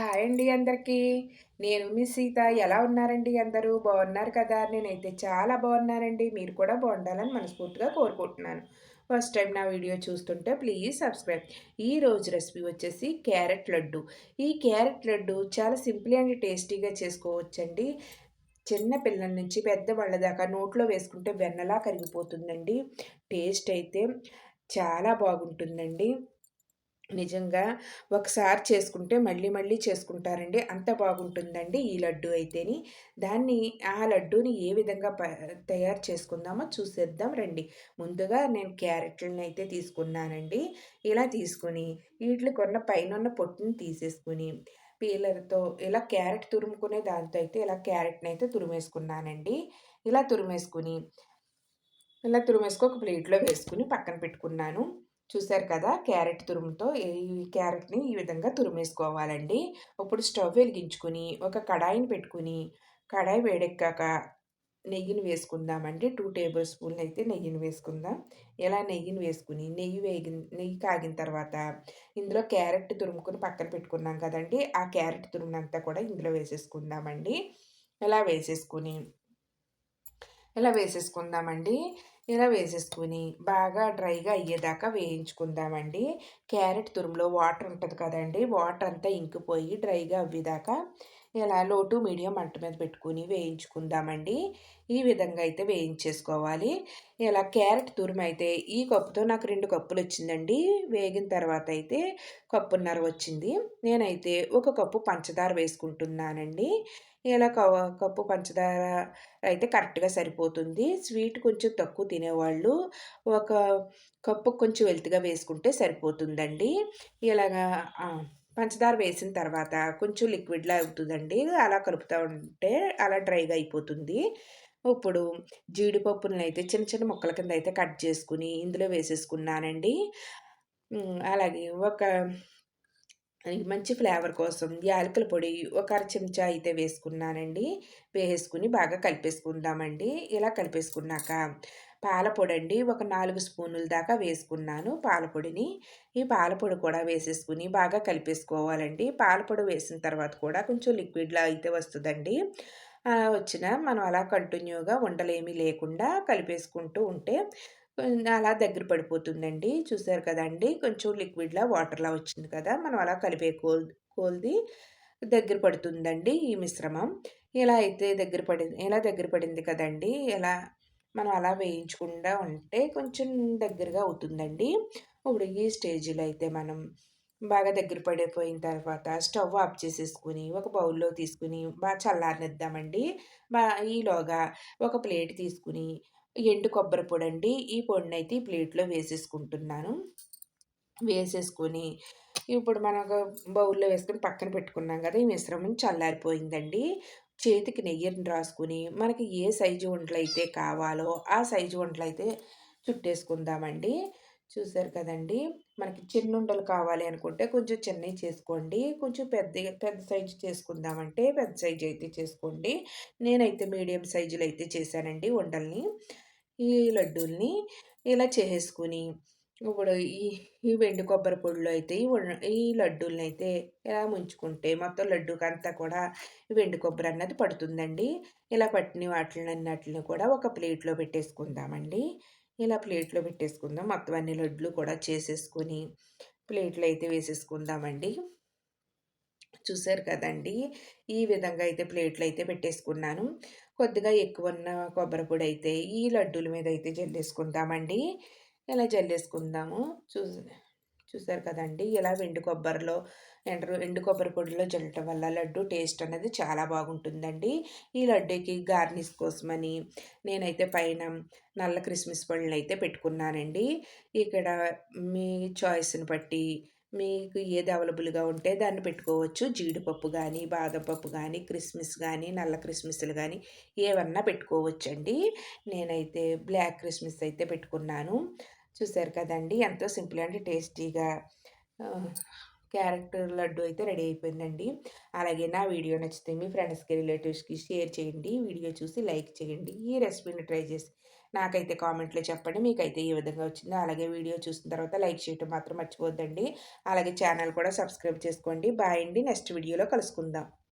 Hi అండి అందరికీ. నేను మీ సీత. ఎలా ఉన్నారండి అందరూ? బాగున్నారు కదా! నేనైతే చాలా బాగున్నానండి. మీరు కూడా బాగుండాలని మనస్ఫూర్తిగా కోరుకుంటున్నాను. ఫస్ట్ టైం నా వీడియో చూస్తుంటే ప్లీజ్ సబ్స్క్రైబ్. ఈ రోజు రెసిపీ వచ్చేసి క్యారెట్ లడ్డు. ఈ క్యారెట్ లడ్డు చాలా సింపుల్ అండ్ టేస్టీగా చేసుకోవచ్చండి. చిన్న పిల్లల నుంచి పెద్దవాళ్ళ దాకా నోట్లో వేసుకుంటే వెన్నలా కరిగిపోతుందండి. టేస్ట్ అయితే చాలా బాగుంటుందండి. నిజంగా ఒకసారి చేసుకుంటే మళ్ళీ మళ్ళీ చేసుకుంటారండి. అంత బాగుంటుందండి ఈ లడ్డు అయితేని. దాన్ని ఆ లడ్డూని ఏ విధంగా తయారు చేసుకుందామో చూసేద్దాం రండి. ముందుగా నేను క్యారెట్‌లని అయితే తీసుకున్నానండి. ఇలా తీసుకొని పైన పైనున్న పొట్టుని తీసేసుకుని పీలర్‌తో ఇలా క్యారెట్ తురుముకునే దాంతో అయితే ఇలా క్యారెట్ని అయితే తురిమేసుకున్నానండి. ఇలా తురిమేసుకుని ఇలా తురిమేసుకొని ఒక ప్లేట్‌లో వేసుకుని పక్కన పెట్టుకున్నాను. చూసారు కదా క్యారెట్ తురుముతో ఈ క్యారెట్‌ని ఈ విధంగా తురిమేసుకోవాలండి. ఇప్పుడు స్టవ్ వెలిగించుకొని ఒక కడాయిని పెట్టుకుని కడాయి వేడెక్కాక నెయ్యిని వేసుకుందామండి. టూ టేబుల్ స్పూన్లు అయితే నెయ్యిని వేసుకుందాం. ఇలా నెయ్యిని వేసుకుని నెయ్యి వేగి నెయ్యి కాగిన తర్వాత ఇందులో క్యారెట్ తురుముకొని పక్కన పెట్టుకున్నాం కదండి ఆ క్యారెట్ తురుమునంతా కూడా ఇందులో వేసేసుకుందామండి. ఇలా వేసేసుకుని ఇలా వేసేసుకుందామండి. ఇలా వేసేసుకొని బాగా డ్రైగా అయ్యేదాకా వేయించుకుందామండి. క్యారెట్ తురుములో వాటర్ ఉంటుంది కదండి వాటర్ అంతా ఇంకిపోయి డ్రైగా అవ్వేదాకా ఇలా లో టు మీడియం మంట మీద పెట్టుకొని వేయించుకుందామండి. ఈ విధంగా అయితే వేయించేసుకోవాలి. ఇలా క్యారెట్ తురుము అయితే ఈ కప్పుతో నాకు రెండు కప్పులు వచ్చిందండి. వేగిన తర్వాత అయితే కప్పున్నర వచ్చింది. నేనైతే ఒక కప్పు పంచదార వేసుకుంటున్నానండి. ఇలా కవ కప్పు పంచదార అయితే కరెక్ట్‌గా సరిపోతుంది. స్వీట్ కొంచెం తక్కువ తినేవాళ్ళు ఒక కప్పు కొంచెం వెల్తిగా వేసుకుంటే సరిపోతుందండి. ఇలాగా పంచదార వేసిన తర్వాత కొంచెం లిక్విడ్‌లా అవుతుందండి. అలా కలుపుతూ ఉంటే అలా డ్రైగా అయిపోతుంది. ఇప్పుడు జీడిపప్పులనైతే చిన్న చిన్న ముక్కల కింద అయితే కట్ చేసుకుని ఇందులో వేసేసుకున్నానండి. అలాగే ఒక మంచి ఫ్లేవర్ కోసం యాలకుల పొడి ఒక అర చెంచా అయితే వేసుకున్నానండి. వేసుకుని బాగా కలిపేసుకుందామండి. ఇలా కలిపేసుకున్నాక పాలపొడండి ఒక నాలుగు స్పూనుల దాకా వేసుకున్నాను పాలపొడిని ఈ పాలపొడి కూడా వేసేసుకుని బాగా కలిపేసుకోవాలండి. పాలపొడి వేసిన తర్వాత కూడా కొంచెం లిక్విడ్‌లా అయితే వస్తుందండి అలా వచ్చిన మనం అలా కంటిన్యూగా ఉండలేమీ లేకుండా కలిపేసుకుంటూ ఉంటే అలా దగ్గర పడిపోతుందండి. చూసారు కదండి కొంచెం లిక్విడ్‌లా వాటర్‌లా వచ్చింది కదా! మనం అలా కలిపే కోల్ కోల్ది దగ్గర పడుతుందండి ఈ మిశ్రమం. ఇలా అయితే దగ్గర పడింది ఇలా దగ్గర పడింది కదండి ఇలా మనం అలా వేయించకుండా ఉంటే కొంచెం దగ్గరగా అవుతుందండి. ఇప్పుడు ఈ స్టేజ్‌లో అయితే మనం బాగా దగ్గర పడిపోయిన తర్వాత స్టవ్ ఆఫ్ చేసేసుకొని ఒక బౌల్‌లో తీసుకొని బాగా చల్లారనిద్దామండి. బా ఈలోగా ఒక ప్లేట్ తీసుకొని ఎండు కొబ్బరి పొడండి. ఈ పొడిని అయితే ఈ ప్లేట్‌లో వేసేసుకుంటున్నాను. వేసేసుకొని ఇప్పుడు మనం ఒక బౌల్‌లో వేసుకొని పక్కన పెట్టుకున్నాం కదా! ఈ మిశ్రమం చల్లారిపోయిందండి. చేతికి నెయ్యిని రాసుకుని మనకి ఏ సైజు వంటలైతే కావాలో ఆ సైజు వంటలైతే చుట్టేసుకుందామండి. చూసారు కదండీ! మనకి చిన్న ఉండలు కావాలి అనుకుంటే కొంచెం చిన్నవి చేసుకోండి. కొంచెం పెద్ద పెద్ద సైజు చేసుకుందామంటే పెద్ద సైజు అయితే చేసుకోండి. నేనైతే మీడియం సైజులో అయితే చేశానండి ఉండల్ని. ఈ లడ్డూల్ని ఇలా చేసేసుకొని ఇప్పుడు ఈ ఈ వెండి కొబ్బరి పొడిలో అయితే ఈ ఈ లడ్డూలను అయితే ఇలా ముంచుకుంటే మొత్తం లడ్డూకంతా కూడా వెండి కొబ్బరి అన్నది పడుతుందండి. ఇలా పట్టిన వాటిలనన్నిటిని కూడా ఒక ప్లేట్‌లో పెట్టేసుకుందామండి. ఇలా ప్లేట్‌లో పెట్టేసుకుందాం. మొత్తం అన్ని లడ్లు కూడా చేసేసుకొని ప్లేట్‌లో అయితే వేసేసుకుందామండి. చూసారు కదండీ! ఈ విధంగా అయితే ప్లేట్లు అయితే పెట్టేసుకున్నాను. కొద్దిగా ఎక్కువున్న కొబ్బరి పొడి అయితే ఈ లడ్డూల మీద అయితే జల్లేసుకుందామండి. ఇలా జల్లేసుకుందాము. చూ చూసారు కదండి ఇలా ఎండు కొబ్బరిలో ఎండ్రు ఎండు కొబ్బరి పొడిలో జల్లటం వల్ల లడ్డు టేస్ట్ అనేది చాలా బాగుంటుందండి. ఈ లడ్డూకి గార్నిష్ కోసమని నేనైతే పైన నల్ల క్రిస్మస్ పళ్ళని అయితే పెట్టుకున్నానండి. ఇక్కడ మీ చాయిస్‌ని బట్టి మీకు ఏది అవైలబుల్‌గా ఉంటే దాన్ని పెట్టుకోవచ్చు. జీడిపప్పు కానీ బాదం పప్పు కానీ క్రిస్మస్ కానీ నల్ల క్రిస్మస్లు కానీ ఏమన్నా పెట్టుకోవచ్చండి. నేనైతే బ్లాక్ క్రిస్మస్ అయితే పెట్టుకున్నాను. చూసారు కదండీ! ఎంతో సింపుల్ అండ్ టేస్టీగా క్యారెక్టర్ క్యారెట్ లడ్డు అయితే రెడీ అయిపోయిందండి. అలాగే నా వీడియో నచ్చితే మీ ఫ్రెండ్స్‌కి, రిలేటివ్స్‌కి షేర్ చేయండి. వీడియో చూసి లైక్ చేయండి. ఈ రెసిపీని ట్రై చేసి నాకైతే కామెంట్లో చెప్పండి మీకైతే ఏ విధంగా వచ్చిందో అలాగే వీడియో చూసిన తర్వాత లైక్ చేయటం మాత్రం మర్చిపోద్దండి అలాగే ఛానల్ కూడా సబ్స్క్రైబ్ చేసుకోండి బాయ్ అండి నెక్స్ట్ వీడియోలో కలుసుకుందాం